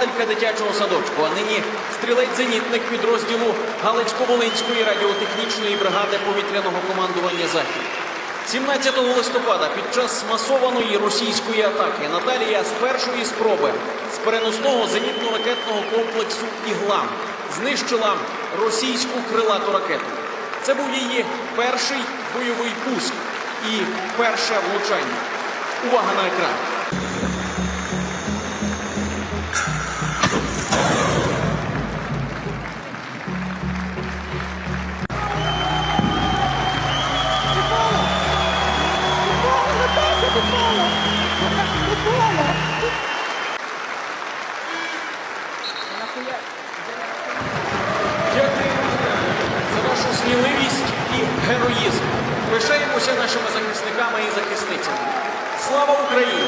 вихователька дитячого садочку, а нині стрілець-зенітник підрозділу Галицько-Волинської радіотехнічної бригади повітряного командування Захід. 17 листопада під час масованої російської атаки Наталія з першої спроби з переносного зенітно-ракетного комплексу Іглам знищила російську крилату ракету. Це був її перший бойовий пуск і перше влучання. Увага на екран. Дякую за вашу сміливість і героїзм. Пишаємося нашими захисниками і захисницями. Слава Україні!